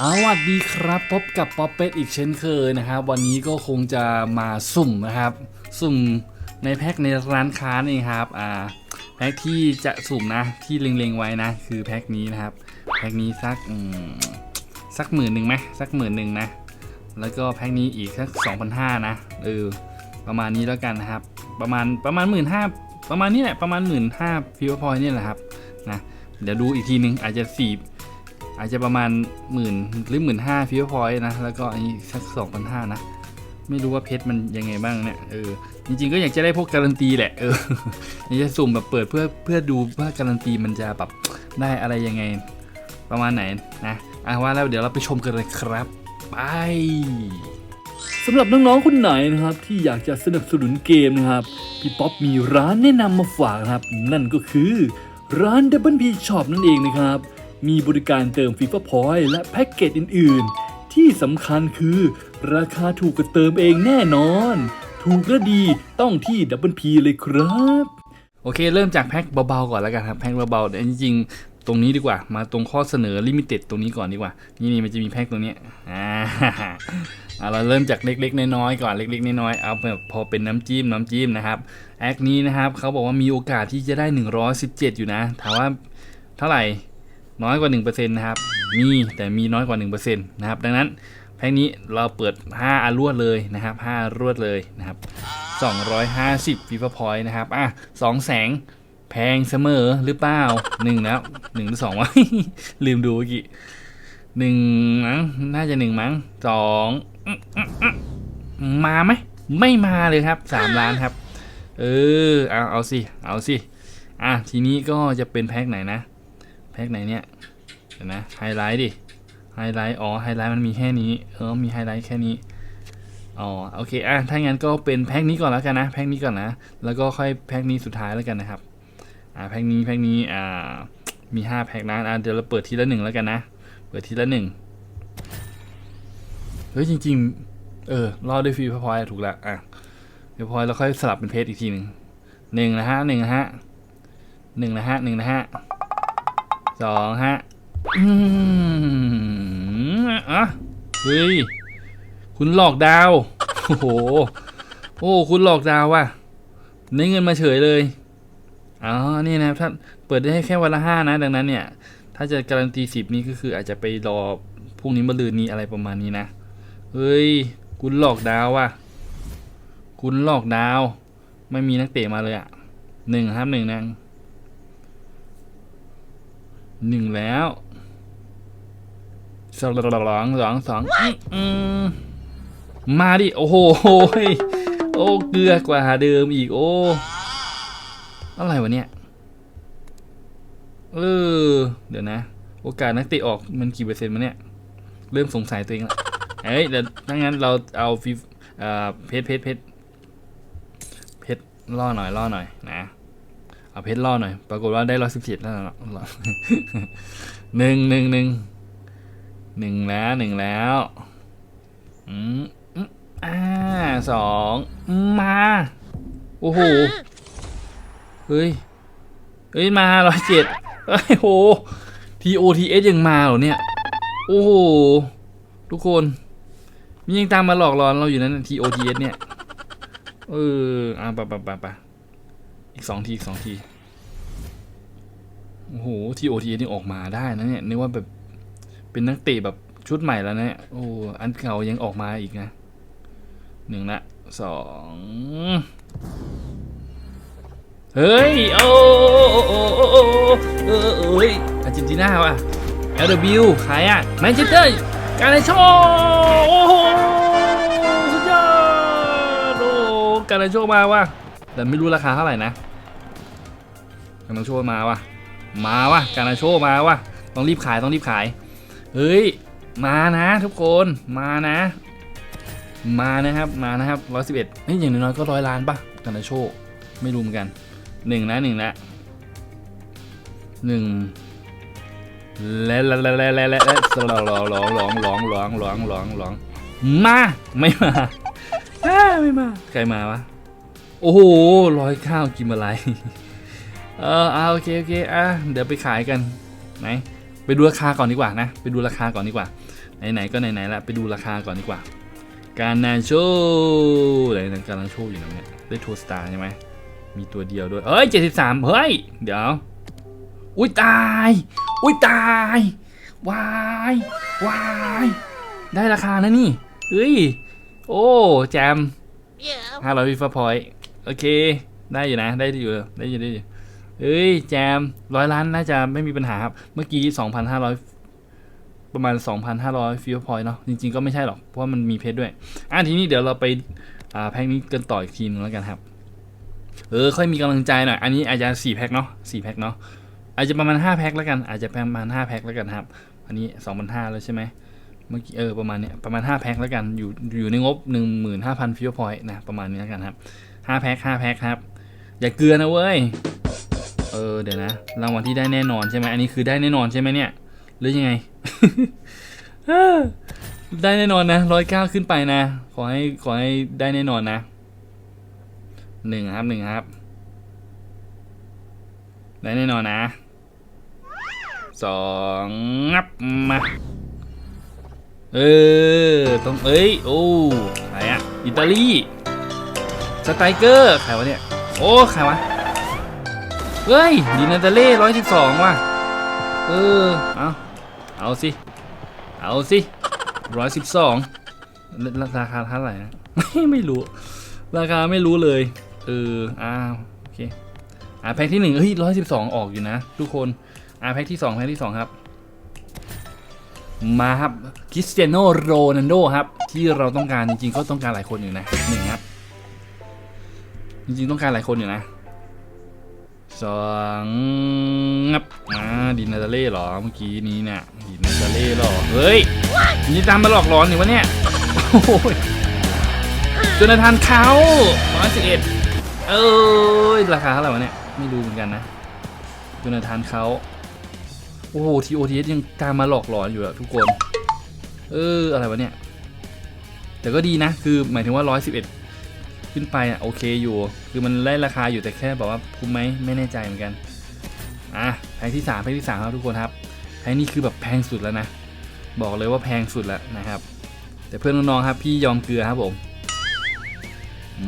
สวัสดีครับพบกับป๊อปเป็ดอีกเช่นเคยนะครับ วันนี้ก็คงจะมาสุ่มนะครับ สุ่มในแพ็คในร้านค้านี่ครับอ่าแพ็คที่จะสุ่มนะที่เล็งๆไว้นะ คือแพ็คนี้นะครับแพ็คนี้สักสักหมื่นหนึ่งไหมสักหมื่นหนึ่งนะ แล้วก็แพ็คนี้อีกสักสองพันห้านะเออประมาณนี้แล้วกันนะครับ ประมาณประมาณหมื่นห้าประมาณนี้แหละประมาณหมื่นห้าฟิวพอยนี่แหละครับนะเดี๋ยวดูอีกทีนึงอาจจะสี่ อาจจะประมาณหมื่นหรือหมื่นห้าฟิวพอยต์นะ แล้วก็อันนี้สักสองพันห้านะ ไม่รู้ว่าเพชรมันยังไงบ้างเนี่ยเออจริงๆก็อยากจะได้พวกการันตีแหละเอออยากจะสุ่มแบบเปิดเพื่อเพื่อดูว่าการันตีมันจะแบบได้อะไรยังไง ประมาณไหนนะอะว่าแล้วเดี๋ยวเราไปชมกันเลยครับไปสำหรับน้องๆคนไหนนะครับ ที่อยากจะสนับสนุนเกมนะครับพี่ป๊อปมีร้านแนะนำมาฝากนะครับ นั่นก็คือร้าน Double P Shop นั่นเองนะครับ มีบริการเติมฟีฟ่าพอยต์และแพ็กเกจอื่น ๆ ที่สำคัญคือ ราคาถูกกว่าเติมเองแน่นอน ถูกและดีต้องที่ Double P เลยครับ โอเค เริ่มจากแพ็คเบา ๆ ก่อนแล้วกันครับ แพ็คเบาๆแต่จริงๆ ตรงนี้ดีกว่า มาตรงข้อเสนอลิมิเต็ดตรงนี้ก่อนดีกว่า นี่นี่มันจะมีแพ็คตรงนี้อ่าเราเริ่มจากเล็กๆ น้อยๆก่อนเล็กๆ น้อยๆเอาแบบพอเป็นน้ำจิ้มน้ำจิ้มนะครับแอคนี้นะครับเขาบอกว่ามีโอกาสที่จะได้ 117 อยู่นะถามว่าเท่าไหร่ น้อยกว่า 1%นะครับ มีแต่มีน้อยกว่า 1%นะครับ ดังนั้นแพ็คนี้เราเปิด 5อันรวดเลยนะครับ 5 รวดเลยนะครับ 250ฟีฟ่าพอยต์นะครับ อะ2แสงแพงเสมอหรือเปล่า1แล้ว1หรือ2วะลืมดูเมื่อกี้หนึ่งมั้งน่าจะหนึ่งมั้งสองมาไหมไม่มาเลยครับสามล้านครับ เออเอาเอาสิ เอาสิ อะทีนี้ก็จะเป็นแพ็คไหนนะ แพ็คไหนเนี่ยเดี๋ยวนะไฮไลท์ดิไฮไลท์อ๋อไฮไลท์มันมีแค่นี้เออมีไฮไลท์แค่นี้อ๋อโอเคอะถ้างั้นก็เป็นแพ็คนี้ก่อนแล้วกันนะแพ็คนี้ก่อนนะแล้วก็ค่อยแพ็คนี้สุดท้ายแล้วกันนะครับอ่าแพ็คนี้แพ็คนี้อ่ามีห้าแพ็คนะอะเดี๋ยวเราเปิดทีละหนึ่งแล้วกันนะ เปิดทีละหนึ่งเฮ้ยจริง ๆ เออรอดด้วยฟรีพอยต์ถูกแล้วอะเดี๋ยวพอยเราค่อยสลับเป็นเพจอีกทีหนึ่งหนึ่งนะฮะหนึ่งนะฮะหนึ่งนะฮะหนึ่งนะฮะ สองฮะอืมอะเฮ้ย คุณหลอกดาว โอ้โห โอ้ คุณหลอกดาวว่ะได้เงินมาเฉยเลย อ๋อ นี่นะครับถ้าเปิดได้แค่วันละห้านะ ดังนั้นเนี่ย ถ้าจะการันตีสิบนี่ก็คืออาจจะไปรอพรุ่งนี้มะรืนนี้อะไรประมาณนี้นะ เฮ้ย คุณหลอกดาวว่ะ คุณหลอกดาว ไม่มีนักเตะมาเลยอะหนึ่งครับหนึ่งนาง หนึ่งแล้วสองสองสองสองอืมมาดิ โอ้โหยโอ้เกลือกว่าเดิมอีก โอ้ อะไรวะเนี่ย เออ เดี๋ยวนะ โอกาสนักเตะออกมันกี่เปอร์เซ็นต์มาเนี่ย เริ่มสงสัยตัวเองละเอ้ยเดี๋ยวถ้างั้นเราเอาฟีอ่าเพชรเพชรเพชรเพชรล่อหน่อยล่อหน่อยนะ เอาเพชรล่อหน่อย ปรากฏว่าได้ร้อยสิบเจ็ดแล้วนะหนึ่งหนึ่งหนึ่งหนึ่งแล้วหนึ่งแล้วอืมอ่าสองมา โอ้โห เฮ้ย เฮ้ย มาร้อยเจ็ดเฮ้ยโห TOTS ยังมาเหรอเนี่ย โอ้โห ทุกคนมียังตามมาหลอกหลอนเราอยู่นั้น TOTS เนี่ย เออ อะไปไปไปไป อีกสองที อีกสองที โอ้โห TOTS นี่ออกมาได้นะเนี่ย นึกว่าแบบ เป็นนักเตะแบบชุดใหม่แล้วนะเนี่ยโอ้ อันเก่ายังออกมาอีกนะ หนึ่งละสอง เฮ้ย โอ้โอ้โอ้โอ้โอ้เออเอ้ยอาร์เจนตินาว่ะ LW ใครอะแมนเชสเตอร์การนโชโอ้โห สุดยอด โอ้การนโชมาว่ะ แต่ไม่รู้ราคาเท่าไหร่นะการนาโชมาวะมาวะการนาโชมาวะต้องรีบขายต้องรีบขาย เฮ้ย มานะทุกคนมานะ มานะครับมานะครับร้อยสิบเอ็ดนี่อย่างน้อยก็ร้อยล้านป่ะการนาโชไม่รู้เหมือนกันหนึ่งนะหนึ่งนะหนึ่งและและและและและและและสลองร้องร้องร้องร้องร้องร้องร้องร้องมา ไม่มาไม่มา ใครมาวะ โอ้โหร้อยข้าวกินอะไร เออเอาโอเคโอเคอะเดี๋ยวไปขายกันไหนไปดูราคาก่อนดีกว่านะ ไปดูราคาก่อนดีกว่า ไหนๆก็ไหนๆละไปดูราคาก่อนดีกว่า การนาโชอะไรนะกำลังโชว์อยู่นะเนี่ยได้โทสตาร์ใช่ไหมมีตัวเดียวด้วย เอ้ยเจ็ดสิบสามเฮ้ย เดี๋ยว อุ้ยตาย อุ้ยตายวายวายได้ราคานะนี่เอ้ย โอ้ แจม Yeah. ห้าร้อยฟีฟ่าพอยต์ โอเค ได้อยู่นะ ได้อยู่ ได้อยู่ได้อยู่เอ้ย แจมร้อยล้านน่าจะไม่มีปัญหาครับ เมื่อกี้สองพันห้าร้อยประมาณ 2,500ฟีฟ่าพอยต์เนาะจริงๆก็ไม่ใช่หรอก เพราะว่ามันมีเพชรด้วย อะทีนี้เดี๋ยวเราไปอ่าแพ็คนี้กันต่ออีกทีนึงแล้วกันครับ เออ ค่อยมีกำลังใจหน่อย อันนี้อาจจะสี่แพ็คเนาะสี่แพ็คเนาะอาจจะประมาณห้าแพ็คแล้วกัน อาจจะประมาณห้าแพ็คแล้วกันครับ อันนี้สองพันห้าแล้วใช่ไหมเมื่อกี้เออประมาณเนี้ยประมาณ 5 แพ็คแล้วกันอยู่อยู่ในงบ 15,000 ฟิวพอยต์นะประมาณนี้แล้วกันครับ 5แพ็ค5แพ็คครับ อย่าเกลือนะเว้ย เออเดี๋ยวนะ รางวัลที่ได้แน่นอนใช่ไหมอันนี้คือได้แน่นอนใช่ไหมเนี่ย หรือยังไง ได้แน่นอนนะร้อยเก้าขึ้นไปนะ ขอให้ขอให้ได้แน่นอนนะหนึ่งครับหนึ่งครับ ได้แน่นอนนะสองงับมาเออต้องเอ้ย โอ้ใครอะอิตาลี สไตรเกอร์ใครวะเนี่ย โอ้ใครวะ เฮ้ยดินาตาเล่ร้อยสิบสองว่ะ เออ เอาเอาสิ เอาสิร้อยสิบสองราคาเท่าไหร่นะไม่ไม่รู้ ราคาไม่รู้เลย เออ อ้าว โอเค อ่าแพ็คที่หนึ่งเฮ้ยร้อยสิบสองออกอยู่นะ ทุกคน อ่าแพ็คที่สองแพ็คที่สองครับ มาครับคริสเตียโนโรนัลโดครับ ที่เราต้องการจริงๆ ก็ต้องการหลายคนอยู่นะหนึ่งครับ จริงๆต้องการหลายคนอยู่นะสองงับมาดินาตาเล่เหรอเมื่อกี้นี้เนี่ยดินาตาเล่เหรอเฮ้ยนี่ตามมาหลอกหลอนอยู่วะเนี่ยโอ้ยจนทานเขาร้อยสิบเอ็ดเอ้ยราคาเท่าไหร่วะเนี่ยไม่รู้เหมือนกันนะจนทานเขาโอ้โหทีโอทียังตามมาหลอกหลอนอยู่อะทุกคน เอออะไรวะเนี่ย แต่ก็ดีนะ คือหมายถึงว่า111 ขึ้นไปอะโอเคอยู่ คือมันไล่ราคาอยู่แต่แค่บอกว่าคุ้มไหมไม่แน่ใจเหมือนกันอะแพงที่3แพงที่3ครับทุกคนครับแพงนี่คือแบบแพงสุดแล้วนะบอกเลยว่าแพงสุดแล้วนะครับ แต่เพื่อนน้องๆครับ พี่ยอมเกลือครับผม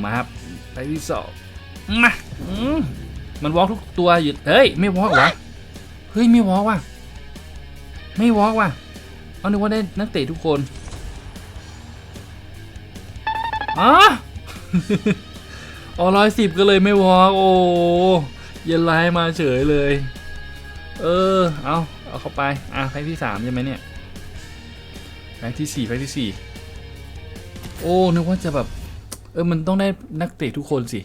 มาครับแพที่สองมาอืมมันวอล์กทุกตัวอยู่เฮ้ยไม่วอล์กวะเฮ้ยไม่วอล์กว่ะไม่วอล์กว่ะเอานึกว่าได้นักเตะทุกคนอ๋อ อ๋อร้อยสิบก็เลยไม่วอล์กโอ้เย็นไลน์มาเฉยเลย เออ เอาเอาเข้าไป อะแพ็คที่สามใช่ไหมเนี่ยแพ็คที่สี่แพ็คที่สี่โอ้นึกว่าจะแบบ เออมันต้องได้นักเตะทุกคนสิ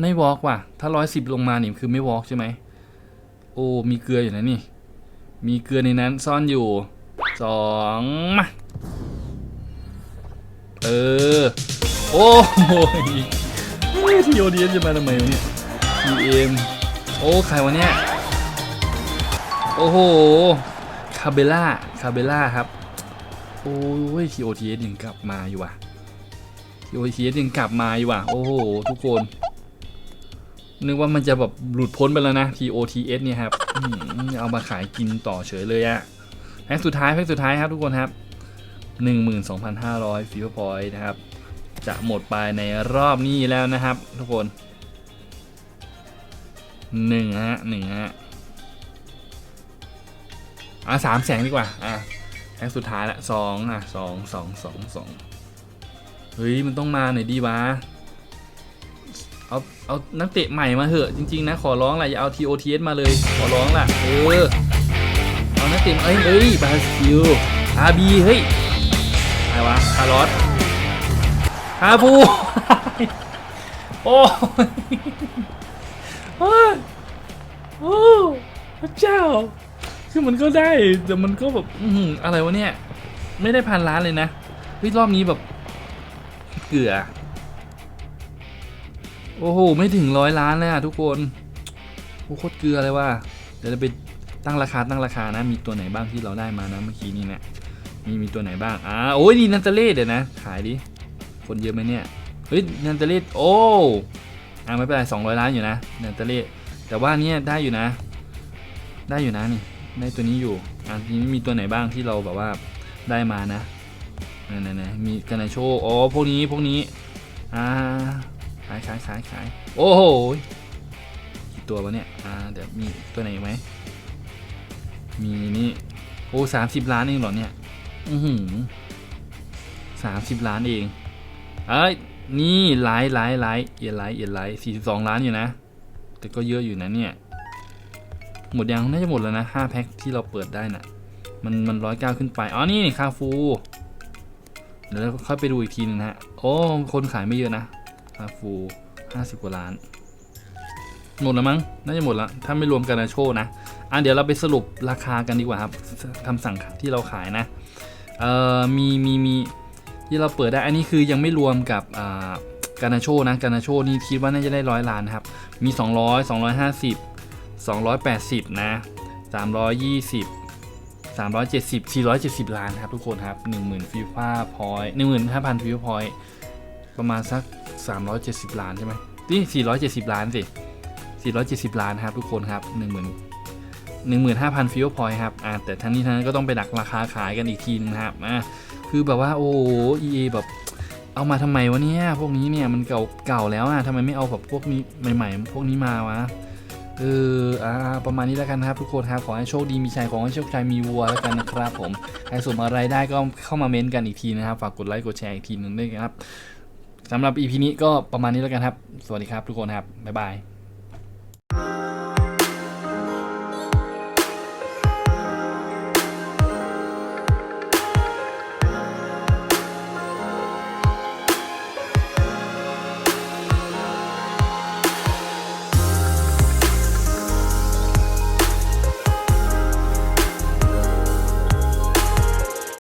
ไม่วอล์กว่ะ ถ้าร้อยสิบลงมานี่คือไม่วอล์กใช่ไหมโอ้มีเกลืออยู่นะนี่ มีเกลือในนั้นซ่อนอยู่สองมาเออ โอ้โหทีโอดีจะมาทำไมวะเนี่ยทีเอ็มโอ้ใครวะเนี่ย โอ้โห คาเบล่า คาเบล่าครับ โอ้ยทีโอทีเอสยังกลับมาอยู่ว่ะทีโอทีเอสยังกลับมาอยู่ว่ะ โอ้โห ทุกคน นึกว่ามันจะแบบหลุดพ้นไปแล้วนะ TOTS เอสเนี่ยครับ เอามาขายกินต่อเฉยเลยอะแพ็คสุดท้ายแพ็คสุดท้ายครับทุกคนครับ 12,500ฟิวพอยต์นะครับ จะหมดไปในรอบนี้แล้วนะครับ ทุกคนหนึ่งฮะหนึ่งฮะอะสามแสงดีกว่า อะแพ็คสุดท้ายละสองอะสองสองสองสองเฮ้ย มันต้องมาหน่อยดีวะเอาเอานักเตะใหม่มาเหอะจริง ๆ นะ ขอร้องแหละอย่าเอา TOTS มาเลย ขอร้องล่ะ เออ เอานักเตะเอ้ยเอ้ยบราซิลอาบีเฮ้ยอะไรวะคาร์ลอส ฮาฟูโอ้โอ้พระเจ้า คือมันก็ได้แต่มันก็แบบอืออะไรวะเนี่ย ไม่ได้พันล้านเลยนะเฮ้ยรอบนี้แบบ เกลือ โอ้โห ไม่ถึงร้อยล้านเลยอะทุกคนโอ้โคตรเกลือเลยว่าเดี๋ยวเราไปตั้งราคาตั้งราคานะ มีตัวไหนบ้างที่เราได้มานะเมื่อกี้นี้เนะี่ยมีมีตัวไหนบ้างอ่าโอ้ยดีนันเตเล่เดี๋ยวนะ ขายดิ คนเยอะไหมเนี่ย เฮ้ยนันเตเล่โอ้อ่าไม่เป็นไรสองร้อยล้านอยู่นะนันเตเล่แต่ว่าเนี่ยได้อยู่นะ ได้อยู่นะนี่ได้ตัวนี้อยู่อ่าทีนี้มีตัวไหนบ้างที่เราแบบว่าได้มานะไหนๆๆมีกันไนโชอ๋อพวกนี้พวกนี้อ่าขายขายขายขายโอ้โหกี่ตัววะเนี่ยอ่าเดี๋ยวมีตัวไหนไหมมีนี่โอ้สามสิบล้านเองเหรอเนี่ย อือหือสามสิบล้านเอง เอ้ยนี่ไลท์ไลท์ไลท์เอียไลท์เอียไลท์สี่สิบสองล้านอยู่นะ แต่ก็เยอะอยู่นะเนี่ย หมดยังน่าจะหมดแล้วนะห้าแพ็คที่เราเปิดได้น่ะ มันมันร้อยเก้าขึ้นไป อ๋อ นี่คาฟู เดี๋ยวเราค่อยไปดูอีกทีหนึงนะฮะ โอ้ คนขายไม่เยอะนะ คาฟูห้าสิบกว่าล้าน หมดแล้วมั้ง น่าจะหมดแล้ว ถ้าไม่รวมกันนะโชนะ อะเดี๋ยวเราไปสรุปราคากันดีกว่าครับคำสั่งที่เราขายนะ เอ่อ มีมีมี ที่เราเปิดได้อันนี้คือยังไม่รวมกับการนาโชนะการนาโชนี่คิดว่าน่าจะได้ร้อยล้านนะครับมี 200 250 280 นะ 320 370 470 ล้านครับทุกคนครับ 10,000ฟีฟ่าพอยต์15,000ฟีฟ่าพอยต์ประมาณสัก 370 ล้านใช่ไหมนี่470 ล้านสิ470 ล้านครับทุกคนครับ10,000 15,000ฟิวพอยต์ครับ อ่า แต่ทั้งนี้ทั้งนั้นก็ต้องไปดักราคาขายกันอีกทีนึงนะครับ อ่า คือแบบว่าโอ้โห EA แบบเอามาทำไมวะเนี่ยพวกนี้เนี่ยมันเก่าเก่าแล้วอะทำไมไม่เอาแบบพวกนี้ใหม่ ๆ พวกนี้มาวะเอออ่าประมาณนี้แล้วกันครับทุกคนครับขอให้โชคดีมีชัยขอให้โชคชัยมีวัวแล้วกันนะครับผมใครสมอะไรได้ก็เข้ามาเม้นต์กันอีกทีนะครับฝากกดไลค์กดแชร์อีกทีหนึงด้วยครับสำหรับ EP นี้ก็ประมาณนี้แล้วกันครับ สวัสดีครับทุกคนครับบ๊ายบาย